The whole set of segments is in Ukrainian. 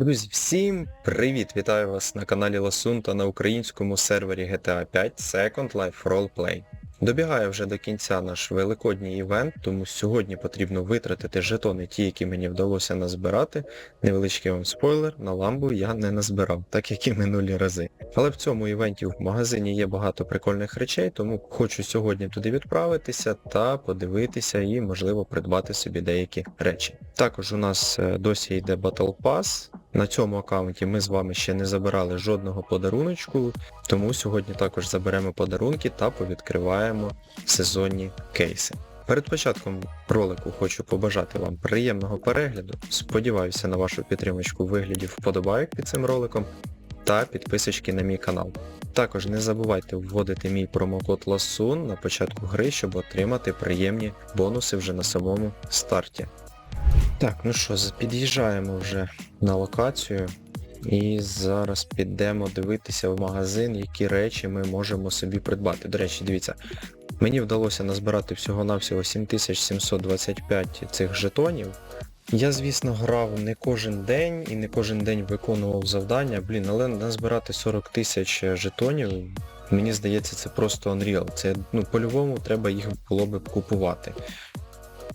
Друзі, всім привіт! Вітаю вас на каналі Ласун та на українському сервері GTA 5 Second Life Roleplay. Добігає вже до кінця наш великодній івент, тому сьогодні потрібно витратити жетони, ті, які мені вдалося назбирати. Невеличкий вам спойлер, на ламбу я не назбирав, так як і минулі рази. Але в цьому івенті в магазині є багато прикольних речей, тому хочу сьогодні туди відправитися та подивитися і, можливо, придбати собі деякі речі. Також у нас е, досі йде Battle Pass. На цьому аккаунті ми з вами ще не забирали жодного подаруночку, тому сьогодні також заберемо подарунки та повідкриваємо сезонні кейси. Перед початком ролику хочу побажати вам приємного перегляду. Сподіваюся на вашу підтримочку в вигляді вподобайок під цим роликом та підписочки на мій канал. Також не забувайте вводити мій промокод LASUN на початку гри, щоб отримати приємні бонуси вже на самому старті. Так, ну що, під'їжджаємо вже на локацію і зараз підемо дивитися в магазин, які речі ми можемо собі придбати. До речі, дивіться, мені вдалося назбирати всього-навсього 7725 цих жетонів. Я, звісно, грав не кожен день і не кожен день виконував завдання, блін, але назбирати 40 тисяч жетонів, мені здається, це просто Unreal. Це, ну, по-любому треба їх було б купувати.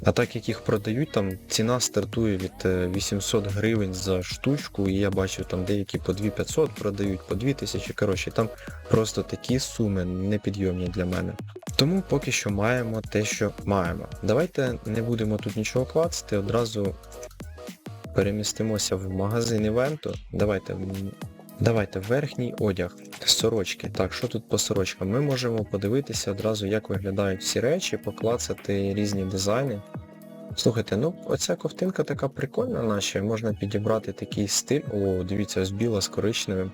А так як їх продають, там ціна стартує від е, 800 гривень за штучку, і я бачу там деякі по 2500 продають, по 2000, коротше, там просто такі суми непідйомні для мене. Тому поки що маємо те, що маємо. Давайте не будемо тут нічого клацати, одразу перемістимося в магазин івенту. Давайте Давайте верхній одяг, сорочки. Так, що тут по сорочкам? Ми можемо подивитися одразу, як виглядають всі речі, поклацати різні дизайни. Слухайте, ну оця ковтинка така прикольна, наче можна підібрати такий стиль. О, дивіться, ось біла з коричневим.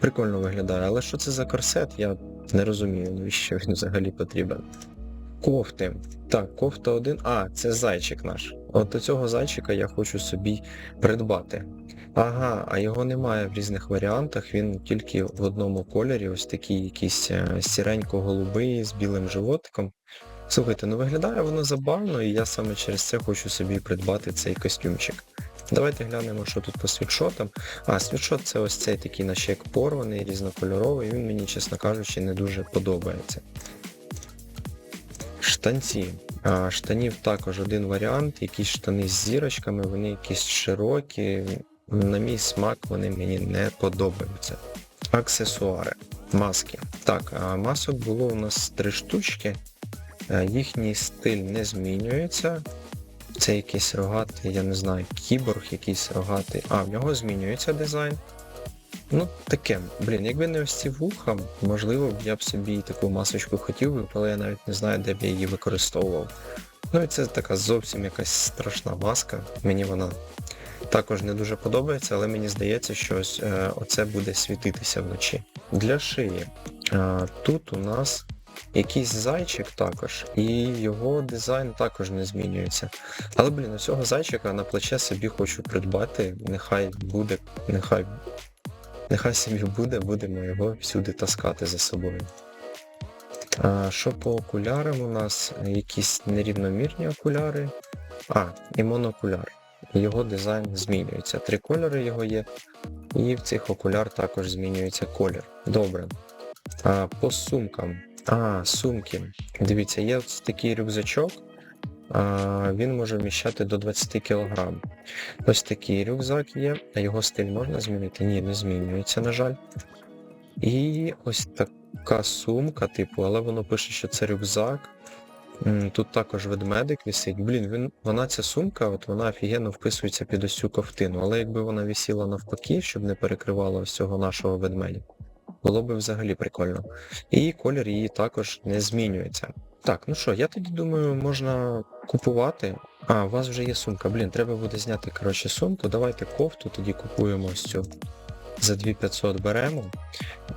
Прикольно виглядає, але що це за корсет? Я не розумію, навіщо він взагалі потрібен. Кофти. Так, кофта один. А, це зайчик наш. От цього зайчика я хочу собі придбати. Ага, а його немає в різних варіантах, він тільки в одному кольорі, ось такий якийсь е, сіренько-голубий з білим животиком. Слухайте, ну виглядає воно забавно, і я саме через це хочу собі придбати цей костюмчик. Давайте глянемо, що тут по світшотам. А, світшот це ось цей такий наче як порваний, різнокольоровий, він мені, чесно кажучи, не дуже подобається. Штанці. Штанів також один варіант, якісь штани з зірочками, вони якісь широкі. На мій смак вони мені не подобаються. Аксесуари. Маски. Так, масок було у нас три штучки. Е, Їхній стиль не змінюється. Це якийсь рогатий, я не знаю, кіборг якийсь рогатий. А, в нього змінюється дизайн. Ну, таке, блін, якби не ось ці вуха, можливо, я б собі таку масочку хотів би, але я навіть не знаю, де б я її використовував. Ну і це така зовсім якась страшна маска. Мені вона також не дуже подобається, але мені здається, що ось е, оце буде світитися вночі. Для шиї. Е, тут у нас якийсь зайчик також, і його дизайн також не змінюється. Але, блін, у цього зайчика на плече собі хочу придбати. Нехай буде, нехай. Нехай собі буде, будемо його всюди таскати за собою. А, що по окулярам у нас? Якісь нерівномірні окуляри. А, і монокуляр. Його дизайн змінюється. Три кольори його є. І в цих окуляр також змінюється колір. Добре. А, по сумкам. А, сумки. Дивіться, є ось такий рюкзачок. А, він може вміщати до 20 кг. Ось такий рюкзак є, його стиль можна змінити? Ні, не змінюється, на жаль. І ось така сумка, типу, але воно пише, що це рюкзак. Тут також ведмедик висить. Блін, він, вона ця сумка, от вона офігенно вписується під ось цю ковтину, але якби вона висіла навпаки, щоб не перекривала всього нашого ведмедя, було б взагалі прикольно. І колір її також не змінюється. Так, ну що, я тоді думаю, можна купувати. А, у вас вже є сумка. Блін, треба буде зняти, коротше, сумку. Давайте кофту, тоді купуємо ось цю. За 2500 беремо,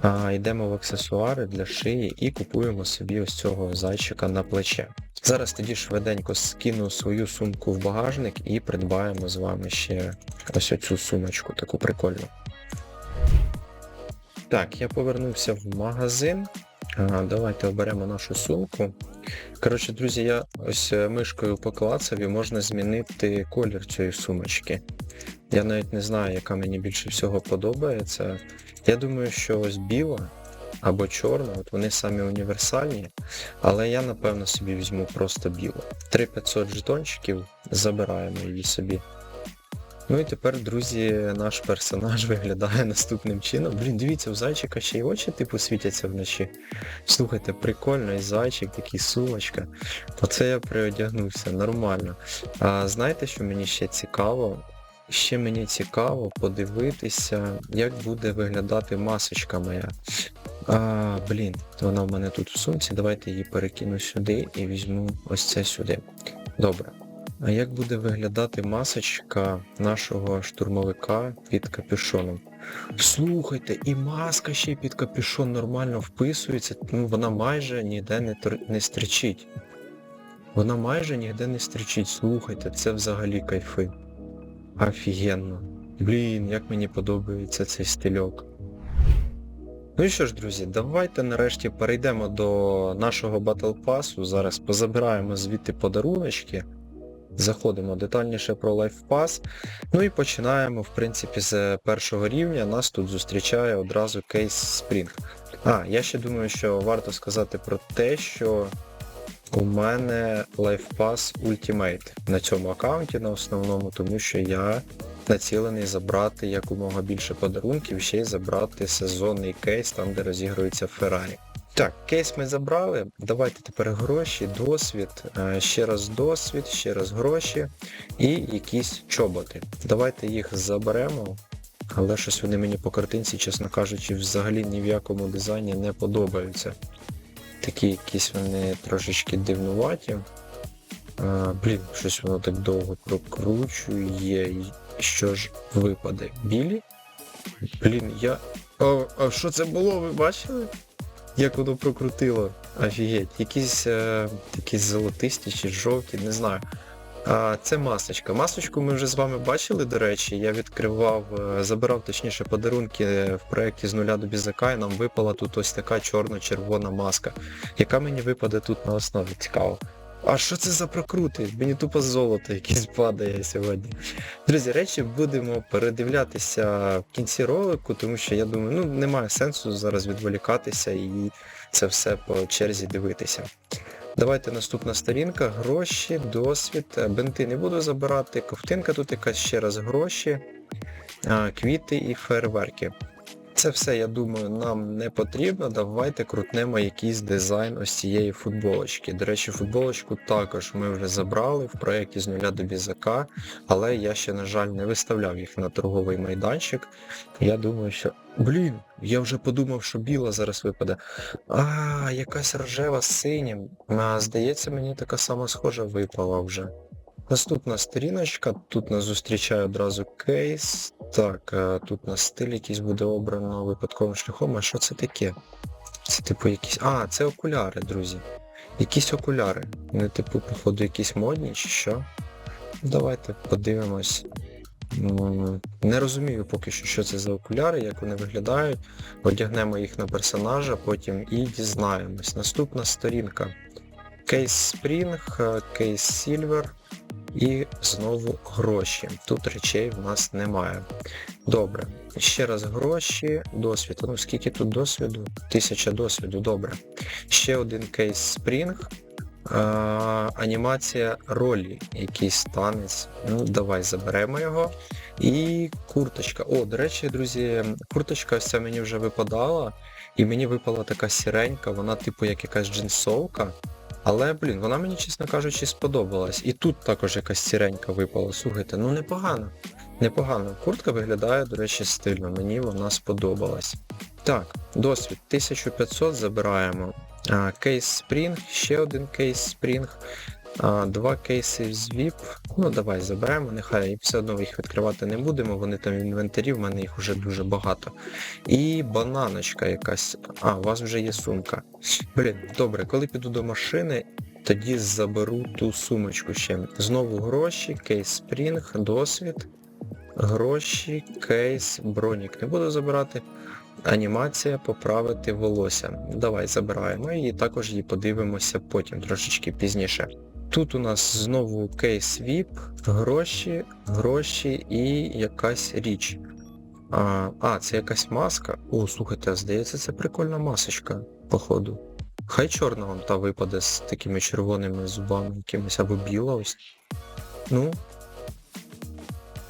а, йдемо в аксесуари для шиї і купуємо собі ось цього зайчика на плече. Зараз тоді швиденько скину свою сумку в багажник і придбаємо з вами ще ось оцю сумочку, таку прикольну. Так, я повернувся в магазин. А, давайте оберемо нашу сумку. Коротше, друзі, я ось е, мишкою поклацав і можна змінити колір цієї сумочки. Я навіть не знаю, яка мені більше всього подобається. Я думаю, що ось біла або чорна, от вони самі універсальні, але я напевно собі візьму просто білу. 3500 жетончиків, забираємо її собі. Ну і тепер, друзі, наш персонаж виглядає наступним чином. Блін, дивіться, у зайчика ще й очі типу світяться вночі. Слухайте, прикольно, і зайчик, такий сумочка. Оце я приодягнувся, нормально. А знаєте, що мені ще цікаво? Ще мені цікаво подивитися, як буде виглядати масочка моя. А, блін, вона в мене тут в сумці. Давайте її перекину сюди і візьму ось це сюди. Добре. А як буде виглядати масочка нашого штурмовика під капюшоном? Слухайте, і маска ще під капюшон нормально вписується, ну вона майже ніде не, тр... не стрічить. Вона майже ніде не стрічить. Слухайте, це взагалі кайфи. Офігенно. Блін, як мені подобається цей стильок. Ну і що ж, друзі, давайте нарешті перейдемо до нашого Battle Pass. Зараз позабираємо звідти подаруночки. Заходимо детальніше про Life Pass. Ну і починаємо, в принципі, з першого рівня. Нас тут зустрічає одразу кейс Spring. А, я ще думаю, що варто сказати про те, що у мене Life Pass Ultimate на цьому аккаунті на основному, тому що я націлений забрати якомога більше подарунків, ще й забрати сезонний кейс, там де розігрується Феррарі. Так, кейс ми забрали. Давайте тепер гроші, досвід, е, ще раз досвід, ще раз гроші і якісь чоботи. Давайте їх заберемо, але щось вони мені по картинці, чесно кажучи, взагалі ні в якому дизайні не подобаються. Такі якісь вони трошечки дивнуваті. А, блін, щось воно так довго прокручує. Що ж випаде? Білі? Блін, я. А, а що це було, ви бачили? Як воно прокрутило? Офігеть, якісь е, такі золотисті чи жовті, не знаю. Це масочка. Масочку ми вже з вами бачили, до речі. Я відкривав, е, забирав точніше подарунки в проєкті з нуля до бізака, і нам випала тут ось така чорно-червона маска, яка мені випаде тут на основі. Цікаво. А що це за прокрути? Мені тупо золото якесь падає сьогодні. Друзі, речі будемо передивлятися в кінці ролику, тому що я думаю, ну немає сенсу зараз відволікатися і це все по черзі дивитися. Давайте наступна сторінка, гроші, досвід, бенти не буду забирати, ковтинка тут якась ще раз. Гроші, квіти і фейерверки. Це все, я думаю, нам не потрібно. Давайте крутнемо якийсь дизайн ось цієї футболочки. До речі, футболочку також ми вже забрали в проєкті з нуля до бізака, але я ще, на жаль, не виставляв їх на торговий майданчик. Я думаю, що... Блін, я вже подумав, що біла зараз випаде. А, якась рожева з синім. А, Здається, мені така сама схожа випала вже. Наступна сторіночка, тут нас зустрічає одразу кейс. Так, е, тут на стиль якийсь буде обрано випадковим шляхом. А що це таке? Це типу якісь... А, це окуляри, друзі. Якісь окуляри. Вони типу, походу, якісь модні чи що. Давайте подивимось. Не розумію поки що, що це за окуляри, як вони виглядають. Одягнемо їх на персонажа, потім і дізнаємось. Наступна сторінка. Кейс Spring, кейс Silver. І знову гроші. Тут речей в нас немає. Добре. Ще раз гроші, досвід. Ну скільки тут досвіду? Тисяча досвіду, добре. Ще один кейс Spring. А, анімація ролі, якийсь танець. Ну, давай заберемо його. І курточка. О, до речі, друзі, курточка ось мені вже випадала. І мені випала така сіренька, вона типу як якась джинсовка. Але, блін, вона мені, чесно кажучи, сподобалась. І тут також якась сіренька випала. Слухайте, ну непогано. Непогано. Куртка виглядає, до речі, стильно. Мені вона сподобалась. Так, досвід. 1500 забираємо. А, Кейс Spring, ще один кейс Spring. Два кейси з VIP. Ну давай заберемо, нехай все одно їх відкривати не будемо, вони там в інвентарі, в мене їх вже дуже багато. І бананочка якась. А, у вас вже є сумка. Блін, добре, коли піду до машини, тоді заберу ту сумочку ще. Знову гроші, кейс Spring, досвід. Гроші, кейс, бронік. Не буду забирати. Анімація поправити волосся. Давай забираємо і також її подивимося потім, трошечки пізніше. Тут у нас знову кейс VIP, гроші, гроші і якась річ. А, а, це якась маска. О, слухайте, а здається, це прикольна масочка, походу. Хай чорна вам та випаде з такими червоними зубами якимись або біла ось. Ну.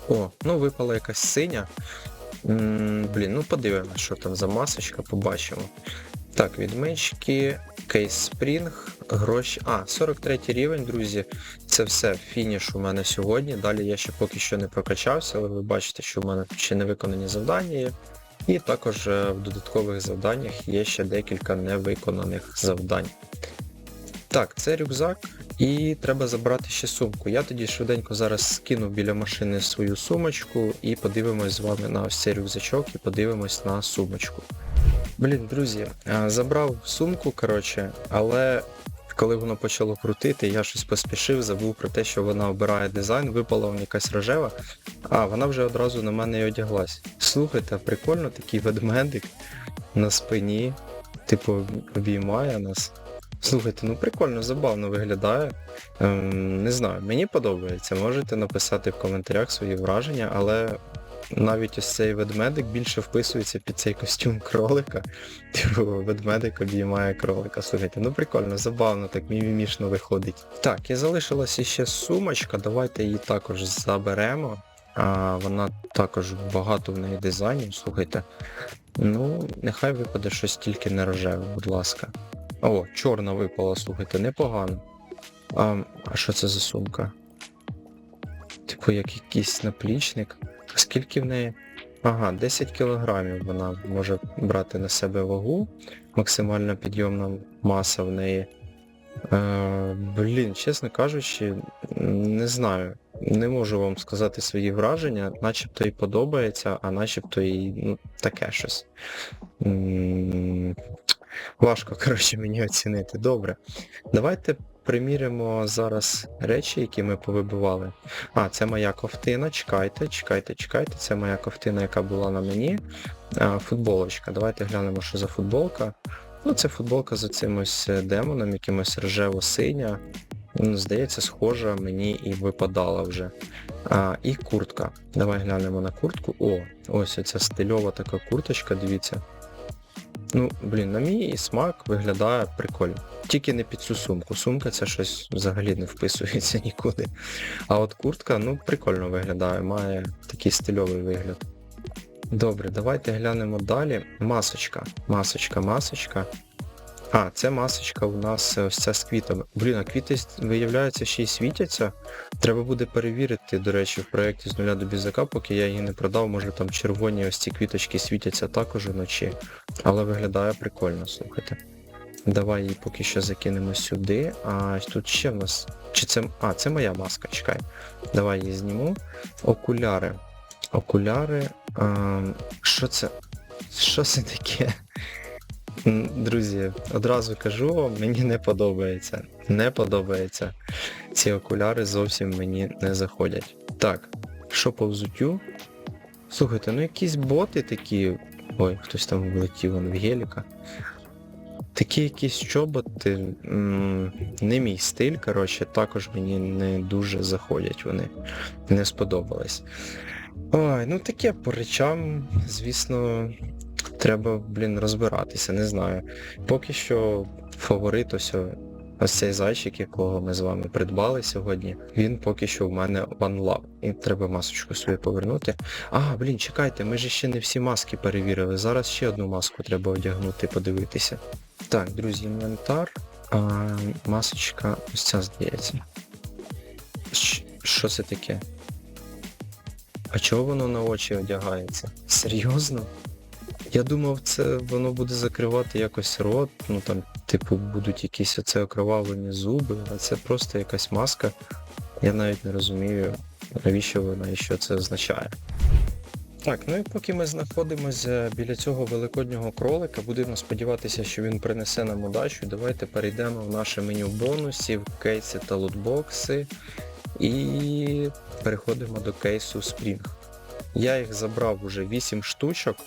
О, ну випала якась синя. М, блін, ну подивимось, що там за масочка, побачимо. Так, відмички, кейс Spring, гроші. А, 43 рівень, друзі. Це все фініш у мене сьогодні. Далі я ще поки що не прокачався, але ви бачите, що в мене ще не виконані завдання є. І також е, в додаткових завданнях є ще декілька невиконаних завдань. Так, це рюкзак, і треба забрати ще сумку. Я тоді швиденько зараз скину біля машини свою сумочку і подивимось з вами на ось цей рюкзачок і подивимось на сумочку. Блін, друзі, забрав сумку, коротше, але коли воно почало крутити, я щось поспішив, забув про те, що вона обирає дизайн, випала вона якась рожева, а вона вже одразу на мене і одяглась. Слухайте, прикольно такий ведмедик на спині, типу, обіймає нас. Слухайте, ну прикольно, забавно виглядає. Ем, не знаю, мені подобається. Можете написати в коментарях свої враження, але навіть ось цей ведмедик більше вписується під цей костюм кролика. Типу, ведмедик обіймає кролика. Слухайте, ну прикольно, забавно, так мімімішно виходить. Так, і залишилася ще сумочка, давайте її також заберемо. А, вона також багато в неї дизайнів, слухайте. Ну, нехай випаде щось тільки не рожеве, будь ласка. О, чорна випала, слухайте, непогано. А, а що це за сумка? Типу, як якийсь наплічник. Скільки в неї? Ага, 10 кілограмів вона може брати на себе вагу. Максимальна підйомна маса в неї. Е, блін, чесно кажучи, не знаю. Не можу вам сказати свої враження, начебто і подобається, а начебто і ну, таке щось. М, Важко, коротше, мені оцінити. Добре. Давайте приміримо зараз речі, які ми повибивали. А, це моя ковтина, чекайте, чекайте, чекайте. Це моя ковтина, яка була на мені. А, футболочка. Давайте глянемо, що за футболка. Ну, це футболка з цим ось демоном, якимось рожево-синя. Ну, Здається, схожа мені і випадала вже. А, І куртка. Давай глянемо на куртку. О, ось оця стильова така курточка, дивіться. Ну, блін, на мій смак виглядає прикольно. Тільки не під цю сумку. Сумка це щось взагалі не вписується нікуди. А от куртка, ну, прикольно виглядає, має такий стильовий вигляд. Добре, давайте глянемо далі. Масочка. Масочка, масочка. А, це масочка у нас ось ця з квітами. Блін, а квіти, виявляється, ще й світяться. Треба буде перевірити, до речі, в проєкті з нуля до бізака, поки я її не продав, може там червоні ось ці квіточки світяться також вночі. Але виглядає прикольно, слухайте. Давай її поки що закинемо сюди. А тут ще в нас. Чи це. А, це моя маска, чекай. Давай її зніму. Окуляри. Окуляри. А, що це? Що це таке? Друзі, одразу кажу вам, мені не подобається. Не подобається. Ці окуляри зовсім мені не заходять. Так, що по взуттю? Слухайте, ну якісь боти такі. Ой, хтось там влетів он в геліка. Такі якісь чоботи, м, не мій стиль, коротше, також мені не дуже заходять вони. Не сподобались. Ой, ну таке по речам, звісно, треба, блін, розбиратися, не знаю. Поки що фаворит ось, ось цей зайчик, якого ми з вами придбали сьогодні, він поки що в мене One Love. І треба масочку свою повернути. А, блін, чекайте, ми ж ще не всі маски перевірили. Зараз ще одну маску треба одягнути, подивитися. Так, друзі, інвентар. А, масочка ось ця здається. Що це таке? А чого воно на очі одягається? Серйозно? Я думав, це воно буде закривати якось рот, ну там, типу, будуть якісь оце окровавлені зуби, а це просто якась маска. Я навіть не розумію, навіщо вона і що це означає. Так, ну і поки ми знаходимося біля цього великоднього кролика, будемо сподіватися, що він принесе нам удачу. Давайте перейдемо в наше меню бонусів, кейси та лутбокси. І переходимо до кейсу Spring. Я їх забрав уже 8 штучок.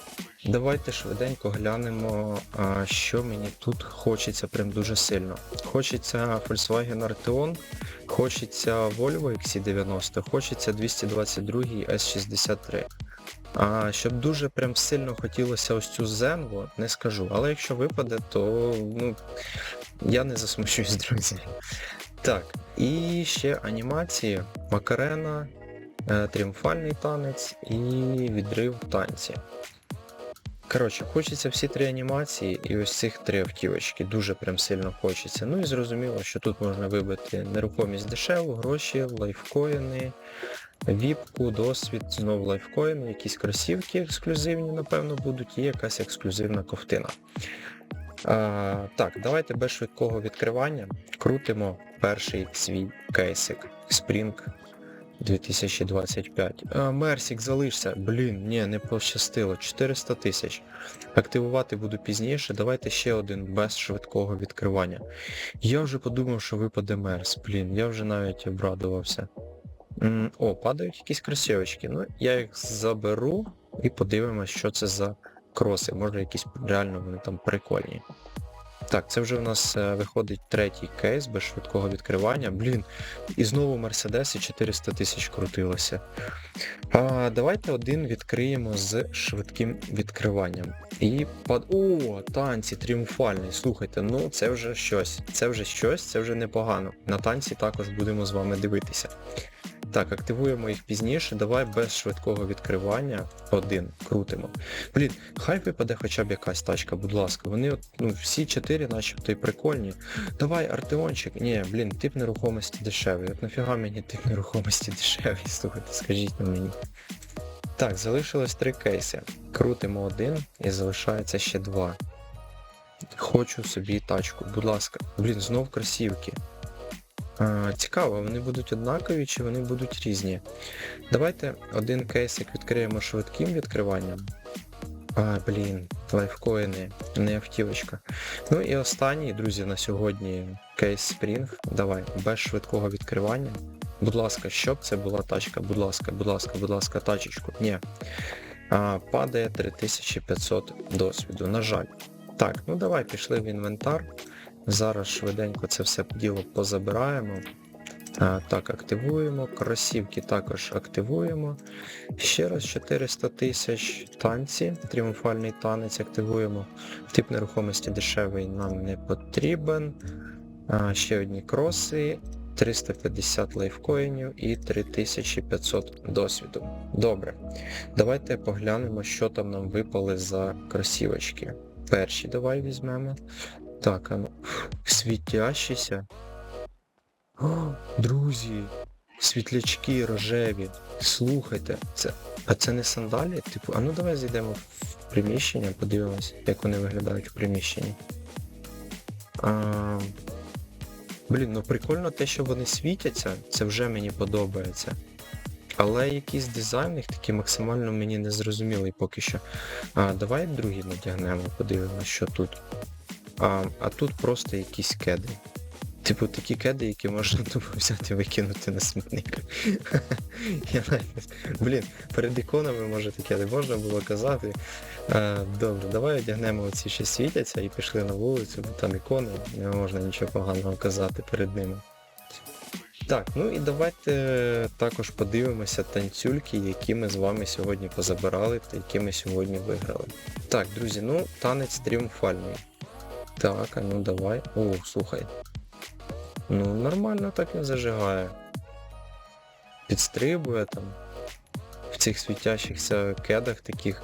Давайте швиденько глянемо, що мені тут хочеться прям дуже сильно. Хочеться Volkswagen Arteon, хочеться Volvo XC90, хочеться 222 S63. А щоб дуже прям сильно хотілося ось цю Zenvo, не скажу. Але якщо випаде, то ну, я не засмущусь, друзі. Так, і ще анімації Макарена, Тріумфальний танець і відрив танці. Коротше, хочеться всі три анімації і ось цих три автівочки. Дуже прям сильно хочеться. Ну і зрозуміло, що тут можна вибити нерухомість дешеву, гроші, лайфкоїни, віпку, досвід, знову лайфкоїни, якісь кросівки ексклюзивні, напевно, будуть, і якась ексклюзивна ковтина. А, так, давайте без швидкого відкривання крутимо перший свій кейсик Spring 2025. А, Мерсік, залишся. Блін, ні, не пощастило. 400 тисяч. Активувати буду пізніше. Давайте ще один без швидкого відкривання. Я вже подумав, що випаде Мерс. Блін, я вже навіть обрадувався. О, падають якісь кросівочки. Ну, я їх заберу і подивимось, що це за кроси. Може якісь реально вони там прикольні. Так, це вже в нас е, виходить третій кейс без швидкого відкривання. Блін, і знову Мерседес і 400 тисяч крутилося. А, давайте один відкриємо з швидким відкриванням. І пад... О, танці тріумфальний. Слухайте, ну це вже щось. Це вже щось, це вже непогано. На танці також будемо з вами дивитися. Так, активуємо їх пізніше. Давай без швидкого відкривання. Один. Крутимо. Блін, хай випаде хоча б якась тачка, будь ласка. Вони от, ну, всі чотири начебто і прикольні. Давай, Артеончик. Ні, блін, тип нерухомості дешевий. От нафіга мені тип нерухомості дешевий, слухайте, скажіть на мені. Так, залишилось три кейси. Крутимо один і залишається ще два. Хочу собі тачку, будь ласка. Блін, знов кросівки. А, цікаво, вони будуть однакові чи вони будуть різні. Давайте один кейсик відкриємо швидким відкриванням. А, блін, лайфкоїни, не автівочка. Ну і останній, друзі, на сьогодні кейс Spring. Давай, без швидкого відкривання. Будь ласка, щоб це була тачка, будь ласка, будь ласка, будь ласка, тачечку. Ні. А, падає 3500 досвіду, на жаль. Так, ну давай пішли в інвентар. Зараз швиденько це все діло позабираємо. А, так, активуємо. Кросівки також активуємо. Ще раз 400 тисяч танці. Тріумфальний танець активуємо. Тип нерухомості дешевий нам не потрібен. А, ще одні кроси. 350 лайфкоїнів і 3500 досвіду. Добре. Давайте поглянемо, що там нам випали за кросівочки. Перші давай візьмемо. Так, а ну. Світящіся. О, друзі, світлячки рожеві. Слухайте, це. А це не сандалі? Типу, а ну давай зайдемо в приміщення, подивимось, як вони виглядають в приміщенні. А, блін, ну прикольно те, що вони світяться, це вже мені подобається. Але якийсь дизайн їх такий максимально мені не зрозумілий поки що. А, давай другий натягнемо, подивимося, що тут. А, а тут просто якісь кеди. Типу такі кеди, які можна тупо взяти і викинути на смітник. Я навіть... Блін, перед іконами може таке не можна було казати. А, добре, давай одягнемо оці що світяться і пішли на вулицю, бо там ікони, не можна нічого поганого казати перед ними. Так, ну і давайте також подивимося танцюльки, які ми з вами сьогодні позабирали та які ми сьогодні виграли. Так, друзі, ну танець тріумфальний. Так, а ну давай. О, слухай. Ну, нормально так він зажигає. Підстрибує там. В цих світящихся кедах таких.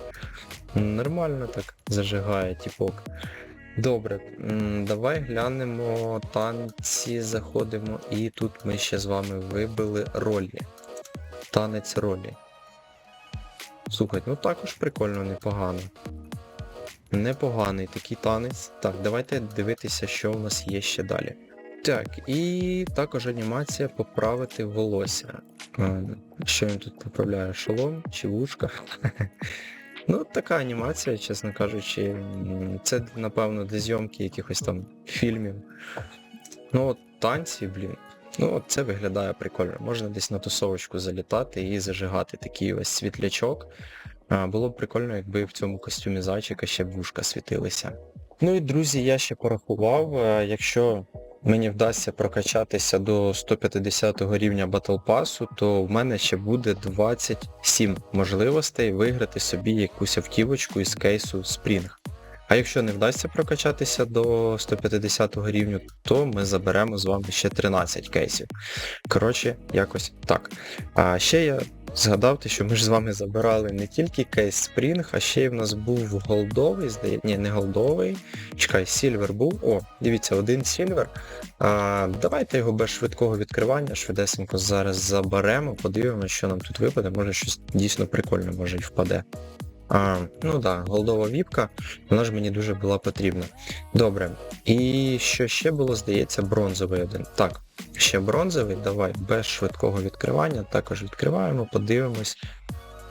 Нормально так зажигає, типок. Добре, давай глянемо танці, заходимо, і тут ми ще з вами вибили ролі. Танець ролі. Слухай, ну також прикольно, непогано. Непоганий такий танець. Так, давайте дивитися, що у нас є ще далі. Так, і також анімація поправити волосся. Що він тут поправляє? Шолом чи вушка? Ну, така анімація, чесно кажучи. Це, напевно, для зйомки якихось там фільмів. Ну от танці, блін. Ну, от це виглядає прикольно. Можна десь на тусовочку залітати і зажигати такий ось світлячок. Було б прикольно, якби в цьому костюмі зайчика ще б вушка світилися. Ну і друзі, я ще порахував, е, якщо мені вдасться прокачатися до 150 рівня Battle Pass, то в мене ще буде 27 можливостей виграти собі якусь автівочку із кейсу Spring. А якщо не вдасться прокачатися до 150 рівню, то ми заберемо з вами ще 13 кейсів. Коротше, якось так. А ще я згадав, що ми ж з вами забирали не тільки кейс Spring, а ще й в нас був голдовий, здається, ні, не голдовий. Чекай, Сільвер був. О, дивіться, один Сільвер. Давайте його без швидкого відкривання, швидесенько зараз заберемо, подивимося, що нам тут випаде, може щось дійсно прикольне може й впаде. А, ну так, да, голдова віпка, вона ж мені дуже була потрібна. Добре. І що ще було, здається, бронзовий один. Так, ще бронзовий, давай, без швидкого відкривання. Також відкриваємо, подивимось.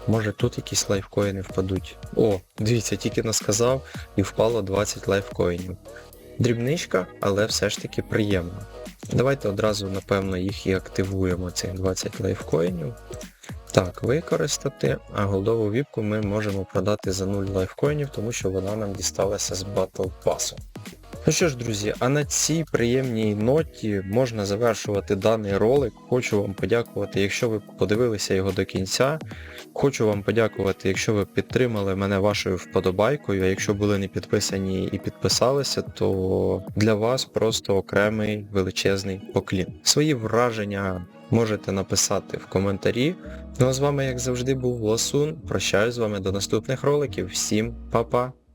Може тут якісь лайфкоїни впадуть. О, дивіться, тільки насказав і впало 20 лайфкоїнів. Дрібничка, але все ж таки приємно. Давайте одразу, напевно, їх і активуємо, цих 20 лайфкоїнів. Так, використати, а голдову віпку ми можемо продати за 0 лайфкоїнів, тому що вона нам дісталася з Battle Pass. Ну що ж, друзі, а на цій приємній ноті можна завершувати даний ролик. Хочу вам подякувати, якщо ви подивилися його до кінця. Хочу вам подякувати, якщо ви підтримали мене вашою вподобайкою, а якщо були не підписані і підписалися, то для вас просто окремий величезний поклін. Свої враження можете написати в коментарі. Ну а з вами, як завжди, був Ласун. Прощаюсь з вами до наступних роликів. Всім па-па!